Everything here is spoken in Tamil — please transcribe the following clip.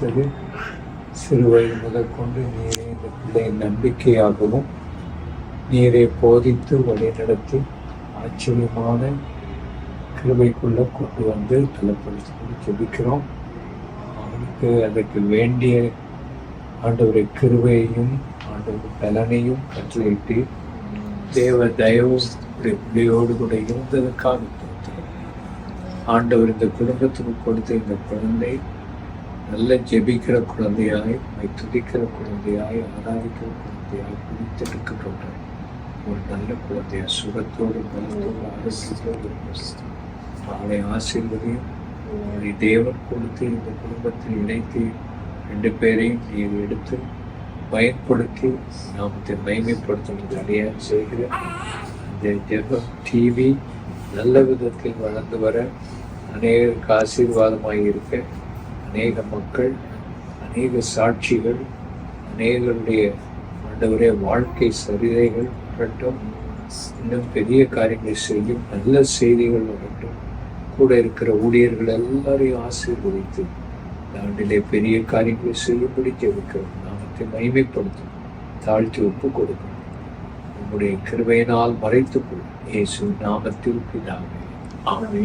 கொடுத்தது. சிறுவயது முதற்கொண்டு நீரே இந்த பிள்ளையின் நம்பிக்கையாகவும் நீரை போதித்து வழிநடத்தி ஆச்சரியமான கிருபைக்குள்ள கொண்டு வந்து தலைப்படுத்தி ஜெபிக்கிறோம். அவனுக்கு அதற்கு வேண்டிய ஆண்டவரை கிருபையையும் ஆண்டவர் பலனையும் கட்டளையிட்டு தேவ தயவும் பிள்ளையோடு கூட இருந்ததற்காக ஆண்டவர் இந்த குடும்பத்துக்கு கொடுத்த இந்த குழந்தை நல்ல ஜெபிக்கிற குழந்தையாய் உன்னை துதிக்கிற குழந்தையாய் ஆராதிக்கிற குழந்தையாய் பிடித்தெடுக்கப்பட்ட ஒரு நல்ல குழந்தையா சுகத்தோடு பலத்தோடு ஆரோக்கியத்தோடு அவளை ஆசீர்வதையும் அவளை தேவன் கொடுத்து இந்த குடும்பத்தில் இணைத்து ரெண்டு பேரையும் நீ எடுத்து பயன்படுத்தி நாமத்தை மைமைப்படுத்தும் அடையாளம் செய்கிறேன். இந்த ஜெபம் டிவி நல்ல விதத்தில் வளர்ந்து வர அநேகருக்கு ஆசீர்வாதமாக இருக்க அநேக மக்கள் அநேக சாட்சிகள் அநேகருடைய ஆண்டவரே வாழ்க்கை சரிதைகள் வரட்டும் இன்னும் பெரிய காரியங்களை செய்யும் நல்ல செய்திகள் வரட்டும் கூட இருக்கிற ஊழியர்கள் எல்லாரையும் ஆசீர்வதித்து இந்த ஆண்டிலே பெரிய காரியங்களை செய்யும்படி ஜெபிக்கிறோம். நாமத்தை மகிமைப்படுத்தும் தாழ்த்தி ஒப்பு கொடுக்கும் உங்களுடைய கிருபையினால் மறைத்துக் கொள்ளும். இயேசு நாமத்தில் பிதாவே. ஆமே